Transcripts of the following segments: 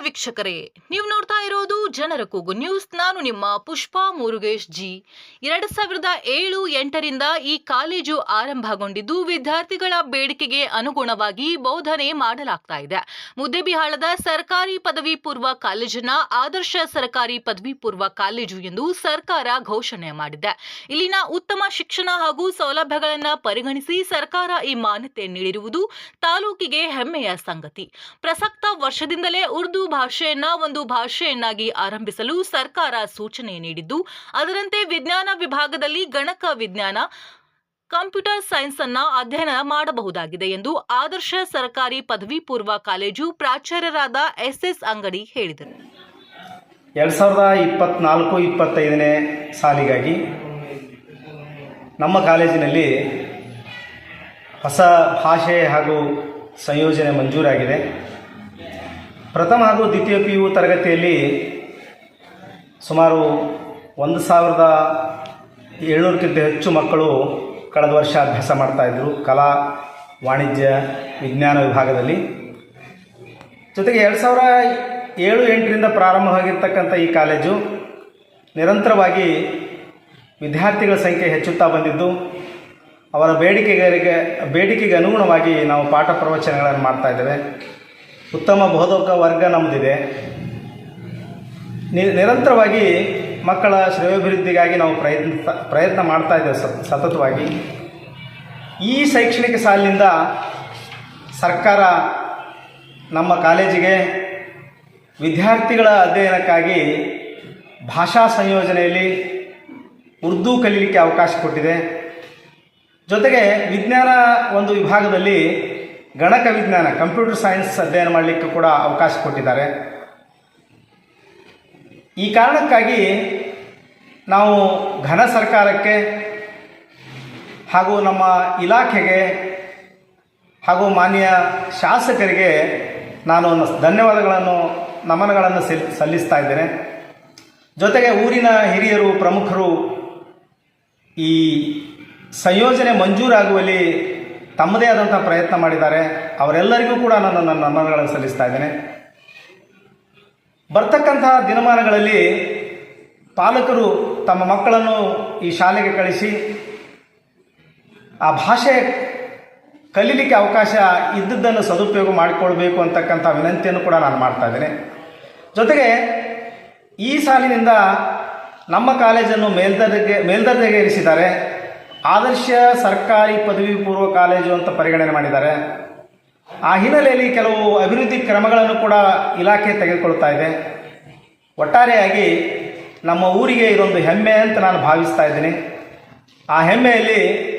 ವೀಕ್ಷಕರೇ. ನೀವು ನೋಡ್ತಾ ಇರೋದು ಜನರ ಕೂಗು ನ್ಯೂಸ್. ನಾನು ನಿಮ್ಮ ಪುಷ್ಪಾ ಮುರುಗೇಶ್ ಜಿ. ಎರಡ್ ಸಾವಿರದ ಏಳು ಎಂಟರಿಂದ ಈ ಕಾಲೇಜು ಆರಂಭಗೊಂಡಿದ್ದು ವಿದ್ಯಾರ್ಥಿಗಳ ಬೇಡಿಕೆಗೆ ಅನುಗುಣವಾಗಿ ಬೋಧನೆ ಮಾಡಲಾಗ್ತಾ ಇದೆ. ಮುದ್ದೆಬಿಹಾಳದ ಸರ್ಕಾರಿ ಪದವಿ ಪೂರ್ವ ಕಾಲೇಜನ್ನ ಆದರ್ಶ ಸರ್ಕಾರಿ ಪದವಿ ಪೂರ್ವ ಕಾಲೇಜು ಎಂದು ಸರ್ಕಾರ ಘೋಷಣೆ ಮಾಡಿದೆ. ಇಲ್ಲಿನ ಉತ್ತಮ ಶಿಕ್ಷಣ ಹಾಗೂ ಸೌಲಭ್ಯಗಳನ್ನು ಪರಿಗಣಿಸಿ ಸರ್ಕಾರ ಈ ಮಾನ್ಯತೆ ನೀಡಿರುವುದು ತಾಲೂಕಿಗೆ ಹೆಮ್ಮೆಯ ಸಂಗತಿ. ಪ್ರಸಕ್ತ ವರ್ಷದಿಂದಲೇ ಉರ್ದು ಭಾಷೆಯನ್ನ ಒಂದು ಭಾಷೆಯನ್ನಾಗಿ ಆರಂಭಿಸಲು ಸರ್ಕಾರ ಸೂಚನೆ ನೀಡಿದ್ದು, ಅದರಂತೆ ವಿಜ್ಞಾನ ವಿಭಾಗದಲ್ಲಿ ಗಣಕ ವಿಜ್ಞಾನ, ಕಂಪ್ಯೂಟರ್ ಸೈನ್ಸ್ ಅನ್ನ ಅಧ್ಯಯನ ಮಾಡಬಹುದಾಗಿದೆ ಎಂದು ಆದರ್ಶ ಸರ್ಕಾರಿ ಪದವಿ ಪೂರ್ವ ಕಾಲೇಜು ಪ್ರಾಚಾರ್ಯರಾದ ಎಸ್ಎಸ್ ಅಂಗಡಿ ಹೇಳಿದರು. ಎರಡು ಸಾವಿರದ ಇಪ್ಪತ್ನಾಲ್ಕು, ಇಪ್ಪತ್ತೈದನೇ ಸಾಲಿಗಾಗಿ ನಮ್ಮ ಕಾಲೇಜಿನಲ್ಲಿ ಹೊಸ ಭಾಷೆ ಹಾಗೂ ಸಂಯೋಜನೆ ಮಂಜೂರಾಗಿದೆ. ಪ್ರಥಮ ಹಾಗೂ ದ್ವಿತೀಯ ಪಿ ಯು ತರಗತಿಯಲ್ಲಿ ಸುಮಾರು ಒಂದು ಸಾವಿರದ ಏಳ್ನೂರಕ್ಕಿಂತ ಹೆಚ್ಚು ಮಕ್ಕಳು ಕಳೆದ ವರ್ಷ ಅಭ್ಯಾಸ ಮಾಡ್ತಾಯಿದ್ರು ಕಲಾ, ವಾಣಿಜ್ಯ, ವಿಜ್ಞಾನ ವಿಭಾಗದಲ್ಲಿ. ಜೊತೆಗೆ ಎರಡು ಸಾವಿರ ಏಳು, ಎಂಟರಿಂದ ಪ್ರಾರಂಭವಾಗಿರ್ತಕ್ಕಂಥ ಈ ಕಾಲೇಜು ನಿರಂತರವಾಗಿ ವಿದ್ಯಾರ್ಥಿಗಳ ಸಂಖ್ಯೆ ಹೆಚ್ಚುತ್ತಾ ಬಂದಿದ್ದು, ಅವರ ಬೇಡಿಕೆಗಳಿಗೆ ಬೇಡಿಕೆಗೆ ಅನುಗುಣವಾಗಿ ನಾವು ಪಾಠ ಪ್ರವಚನಗಳನ್ನು ಮಾಡ್ತಾ ಇದ್ದೇವೆ. ಉತ್ತಮ ಬೋಧಕ ವರ್ಗ ನಮ್ಮದಿದೆ ನಿರಂತರವಾಗಿ ಮಕ್ಕಳ ಶ್ರೇಯೋಭಿವೃದ್ಧಿಗಾಗಿ ನಾವು ಪ್ರಯತ್ನ ಪ್ರಯತ್ನ ಮಾಡ್ತಾ ಇದ್ದೇವೆ ಸತ್ ಸತತವಾಗಿ. ಈ ಶೈಕ್ಷಣಿಕ ಸಾಲಿನಿಂದ ಸರ್ಕಾರ ನಮ್ಮ ಕಾಲೇಜಿಗೆ ವಿದ್ಯಾರ್ಥಿಗಳ ಅಧ್ಯಯನಕ್ಕಾಗಿ ಭಾಷಾ ಸಂಯೋಜನೆಯಲ್ಲಿ ಉರ್ದು ಕಲೀಲಿಕ್ಕೆ ಅವಕಾಶ ಕೊಟ್ಟಿದೆ. ಜೊತೆಗೆ ವಿಜ್ಞಾನ ಒಂದು ವಿಭಾಗದಲ್ಲಿ ಗಣಕ ವಿಜ್ಞಾನ ಕಂಪ್ಯೂಟರ್ ಸೈನ್ಸ್ ಅಧ್ಯಯನ ಮಾಡಲಿಕ್ಕೆ ಕೂಡ ಅವಕಾಶ ಕೊಟ್ಟಿದ್ದಾರೆ. ಈ ಕಾರಣಕ್ಕಾಗಿ ನಾವು ಘನ ಸರ್ಕಾರಕ್ಕೆ ಹಾಗೂ ನಮ್ಮ ಇಲಾಖೆಗೆ ಹಾಗೂ ಮಾನ್ಯ ಶಾಸಕರಿಗೆ ನಾನು ಧನ್ಯವಾದಗಳನ್ನು, ನಮನಗಳನ್ನು ಸಲ್, ಸಲ್ಲಿಸ್ತಾ ಇದ್ದೇನೆ. ಜೊತೆಗೆ ಊರಿನ ಹಿರಿಯರು, ಪ್ರಮುಖರು ಈ ಸಂಯೋಜನೆ ಮಂಜೂರಾಗುವಲ್ಲಿ ತಮ್ಮದೇ ಆದಂಥ ಪ್ರಯತ್ನ ಮಾಡಿದ್ದಾರೆ. ಅವರೆಲ್ಲರಿಗೂ ಕೂಡ ನಾನು ನನ್ನ ನಮನಗಳನ್ನು ಸಲ್ಲಿಸ್ತಾ ಇದ್ದೇನೆ. ಬರ್ತಕ್ಕಂತಹ ದಿನಮಾನಗಳಲ್ಲಿ ಪಾಲಕರು ತಮ್ಮ ಮಕ್ಕಳನ್ನು ಈ ಶಾಲೆಗೆ ಕಳಿಸಿ, ಆ ಭಾಷೆ ಕಲೀಲಿಕ್ಕೆ ಅವಕಾಶ ಇದ್ದದ್ದನ್ನು ಸದುಪಯೋಗ ಮಾಡಿಕೊಳ್ಬೇಕು ಅಂತಕ್ಕಂಥ ವಿನಂತಿಯನ್ನು ಕೂಡ ನಾನು ಮಾಡ್ತಾ ಇದ್ದೇನೆ. ಜೊತೆಗೆ ಈ ಸಾಲಿನಿಂದ ನಮ್ಮ ಕಾಲೇಜನ್ನು ಮೇಲ್ದರ್ಜೆಗೆ ಮೇಲ್ದರ್ಜೆಗೆ ಇರಿಸಿದ್ದಾರೆ ಆದರ್ಶ ಸರ್ಕಾರಿ ಪದವಿ ಪೂರ್ವ ಕಾಲೇಜು ಅಂತ ಪರಿಗಣನೆ ಮಾಡಿದ್ದಾರೆ. ಆ ಹಿನ್ನೆಲೆಯಲ್ಲಿ ಕೆಲವು ಅಭಿವೃದ್ಧಿ ಕ್ರಮಗಳನ್ನು ಕೂಡ ಇಲಾಖೆ ತೆಗೆದುಕೊಳ್ತಾ ಇದೆ. ಒಟ್ಟಾರೆಯಾಗಿ ನಮ್ಮ ಊರಿಗೆ ಇದೊಂದು ಹೆಮ್ಮೆ ಅಂತ ನಾನು ಭಾವಿಸ್ತಾ ಇದ್ದೀನಿ. ಆ ಹೆಮ್ಮೆಯಲ್ಲಿ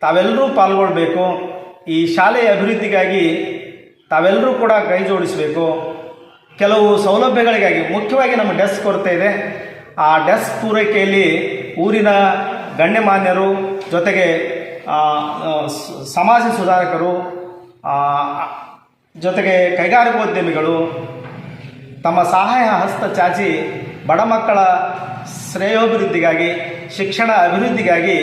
ತಾವೆಲ್ಲರೂ ಪಾಲ್ಗೊಳ್ಬೇಕು. ಈ ಶಾಲೆಯ ಅಭಿವೃದ್ಧಿಗಾಗಿ ತಾವೆಲ್ಲರೂ ಕೂಡ ಕೈ ಜೋಡಿಸಬೇಕು. ಕೆಲವು ಸೌಲಭ್ಯಗಳಿಗಾಗಿ ಮುಖ್ಯವಾಗಿ ನಮ್ಮ ಡೆಸ್ಕ್ ಕೊರತೆ ಇದೆ. ಆ ಡೆಸ್ಕ್ ಪೂರೈಕೆಯಲ್ಲಿ ಊರಿನ ಗಣ್ಯಮಾನ್ಯರು ಜೊತೆಗೆ ಸಮಾಜ ಸುಧಾರಕರು ಜೊತೆಗೆ ಕೈಗಾರಿಕೋದ್ಯಮಿಗಳು, ತಮ್ಮ ಸಹಾಯ ಹಸ್ತ ಚಾಚಿ ಬಡ ಮಕ್ಕಳ ಶ್ರೇಯೋಭಿವೃದ್ಧಿಗಾಗಿ, ಶಿಕ್ಷಣ ಅಭಿವೃದ್ಧಿಗಾಗಿ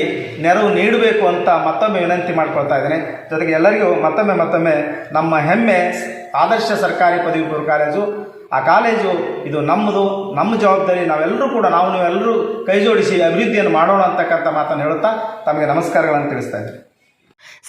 ನೆರವು ನೀಡಬೇಕು ಅಂತ ಮತ್ತೊಮ್ಮೆ ವಿನಂತಿ ಮಾಡ್ಕೊಳ್ತಾ ಇದ್ದೇನೆ. ಜೊತೆಗೆ ಎಲ್ಲರಿಗೂ ಮತ್ತೊಮ್ಮೆ ಮತ್ತೊಮ್ಮೆ ನಮ್ಮ ಹೆಮ್ಮೆ, ಆದರ್ಶ ಸರ್ಕಾರಿ ಪದವಿ ಪೂರ್ವ ಕಾಲೇಜು ಆ ಕಾಲೇಜು ಇದು ನಮ್ಮದು, ನಮ್ಮ ಜವಾಬ್ದಾರಿ, ನಾವೆಲ್ಲರೂ ಕೂಡ ನಾವು ನೀವೆಲ್ಲರೂ ಕೈ ಜೋಡಿಸಿ ಅಭಿವೃದ್ಧಿಯನ್ನು ಮಾಡೋಣ ಅಂತಕ್ಕಂಥ ಮಾತನ್ನು ಹೇಳುತ್ತಾ ತಮಗೆ ನಮಸ್ಕಾರಗಳನ್ನು ತಿಳಿಸ್ತಾ ಇದ್ದೀನಿ.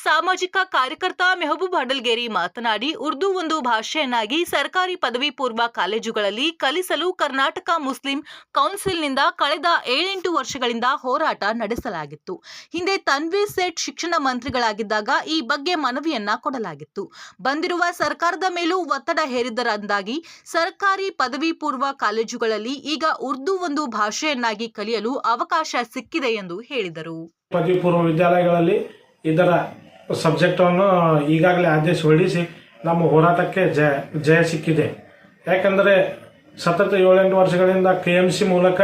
ಸಾಮಾಜಿಕ ಕಾರ್ಯಕರ್ತ ಮೆಹಬೂಬ್ ಹಡಲ್ಗೇರಿ ಮಾತನಾಡಿ, ಉರ್ದು ಒಂದು ಭಾಷೆಯನ್ನಾಗಿ ಸರ್ಕಾರಿ ಪದವಿ ಪೂರ್ವ ಕಾಲೇಜುಗಳಲ್ಲಿ ಕಲಿಸಲು ಕರ್ನಾಟಕ ಮುಸ್ಲಿಂ ಕೌನ್ಸಿಲ್ನಿಂದ ಕಳೆದ ಏಳೆಂಟು ವರ್ಷಗಳಿಂದ ಹೋರಾಟ ನಡೆಸಲಾಗಿತ್ತು. ಹಿಂದೆ ತನ್ವೀರ್ ಸೇಠ್ ಶಿಕ್ಷಣ ಮಂತ್ರಿಗಳಾಗಿದ್ದಾಗ ಈ ಬಗ್ಗೆ ಮನವಿಯನ್ನ ಕೊಡಲಾಗಿತ್ತು. ಬಂದಿರುವ ಸರ್ಕಾರದ ಮೇಲೂ ಒತ್ತಡ ಹೇರಿದ್ದರಿಂದಾಗಿ ಸರ್ಕಾರಿ ಪದವಿ ಪೂರ್ವ ಕಾಲೇಜುಗಳಲ್ಲಿ ಈಗ ಉರ್ದು ಒಂದು ಭಾಷೆಯನ್ನಾಗಿ ಕಲಿಯಲು ಅವಕಾಶ ಸಿಕ್ಕಿದೆ ಎಂದು ಹೇಳಿದರು. ಪದವಿ ಪೂರ್ವ ವಿದ್ಯಾಲಯಗಳಲ್ಲಿ ಇದರ ಸಬ್ಜೆಕ್ಟನ್ನು ಈಗಾಗಲೇ ಆದೇಶ ಹೊರಡಿಸಿ ನಮ್ಮ ಹೋರಾಟಕ್ಕೆ ಜಯ ಜಯ ಸಿಕ್ಕಿದೆ. ಯಾಕಂದರೆ ಸತತ ಏಳೆಂಟು ವರ್ಷಗಳಿಂದ ಕೆ ಎಂ ಸಿ ಮೂಲಕ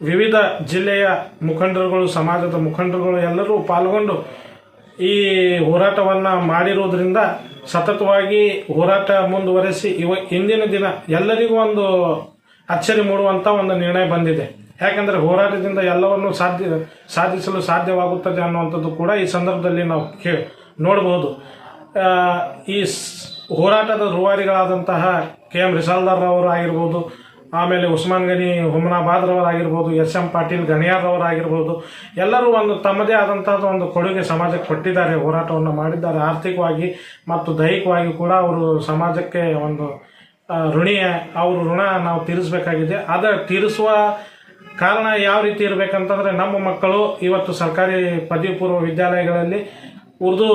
ವಿವಿಧ ಜಿಲ್ಲೆಯ ಮುಖಂಡರುಗಳು, ಸಮಾಜದ ಮುಖಂಡರುಗಳು ಎಲ್ಲರೂ ಪಾಲ್ಗೊಂಡು ಈ ಹೋರಾಟವನ್ನು ಮಾಡಿರುವುದರಿಂದ ಸತತವಾಗಿ ಹೋರಾಟ ಮುಂದುವರೆಸಿ ಇವ ಇಂದಿನ ದಿನ ಎಲ್ಲರಿಗೂ ಒಂದು ಅಚ್ಚರಿ ಮೂಡುವಂಥ ಒಂದು ನಿರ್ಣಯ ಬಂದಿದೆ. ಯಾಕಂದರೆ ಹೋರಾಟದಿಂದ ಎಲ್ಲವನ್ನು ಸಾಧ್ಯ, ಸಾಧಿಸಲು ಸಾಧ್ಯವಾಗುತ್ತದೆ ಅನ್ನುವಂಥದ್ದು ಕೂಡ ಈ ಸಂದರ್ಭದಲ್ಲಿ ನಾವು ಕೇ ನೋಡಬಹುದು ಈ ಹೋರಾಟದ ರೂವಾರಿಗಳಾದಂತಹ ಕೆ ಎಂ ರಿಸಾಲ್ದಾರ್ರವರು ಆಗಿರ್ಬೋದು, ಆಮೇಲೆ ಉಸ್ಮಾನ್ ಗನಿ ಹುಮನಾಬಾದ್ರವರಾಗಿರ್ಬೋದು ಎಸ್ ಎಂ ಪಾಟೀಲ್ ಗಣಿಯಾರ್ರವರಾಗಿರ್ಬೋದು ಎಲ್ಲರೂ ಒಂದು ತಮ್ಮದೇ ಆದಂತಹ ಒಂದು ಕೊಡುಗೆ ಸಮಾಜಕ್ಕೆ ಕೊಟ್ಟಿದ್ದಾರೆ, ಹೋರಾಟವನ್ನು ಮಾಡಿದ್ದಾರೆ. ಆರ್ಥಿಕವಾಗಿ ಮತ್ತು ದೈಹಿಕವಾಗಿ ಕೂಡ ಅವರು ಸಮಾಜಕ್ಕೆ ಒಂದು ಋಣಿಯ, ಅವರು ಋಣ ನಾವು ತೀರಿಸಬೇಕಾಗಿದೆ. ಅದ ತೀರಿಸುವ ಕಾರಣ ಯಾವ ರೀತಿ ಇರಬೇಕಂತಂದ್ರೆ ನಮ್ಮ ಮಕ್ಕಳು ಇವತ್ತು ಸರ್ಕಾರಿ ಪದವಿ ಪೂರ್ವ ವಿದ್ಯಾಲಯಗಳಲ್ಲಿ ಉರ್ದು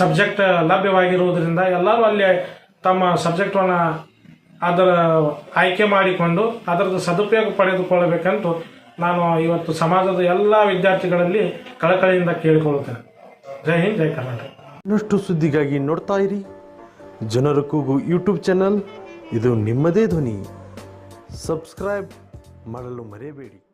ಸಬ್ಜೆಕ್ಟ್ ಲಭ್ಯವಾಗಿರುವುದರಿಂದ ಎಲ್ಲರೂ ಅಲ್ಲಿ ತಮ್ಮ ಸಬ್ಜೆಕ್ಟನ್ನು ಅದರ ಆಯ್ಕೆ ಮಾಡಿಕೊಂಡು ಅದರದ್ದು ಸದುಪಯೋಗ ಪಡೆದುಕೊಳ್ಳಬೇಕಂತೂ ನಾನು ಇವತ್ತು ಸಮಾಜದ ಎಲ್ಲ ವಿದ್ಯಾರ್ಥಿಗಳಲ್ಲಿ ಕಳಕಳಿಯಿಂದ ಕೇಳಿಕೊಳ್ಳುತ್ತೇನೆ. ಜೈ ಹಿಂದ್, ಜೈ ಕರ್ನಾಟಕ. ಇನ್ನಷ್ಟು ಸುದ್ದಿಗಾಗಿ ನೋಡ್ತಾ ಇರಿ. ಜನರ ಕೂಗು ಯೂಟ್ಯೂಬ್ ಚಾನಲ್. ಇದು ನಿಮ್ಮದೇ ಧ್ವನಿ. ಸಬ್ಸ್ಕ್ರೈಬ್. ಮಾಡಲು ಮರೆಯಬೇಡಿ.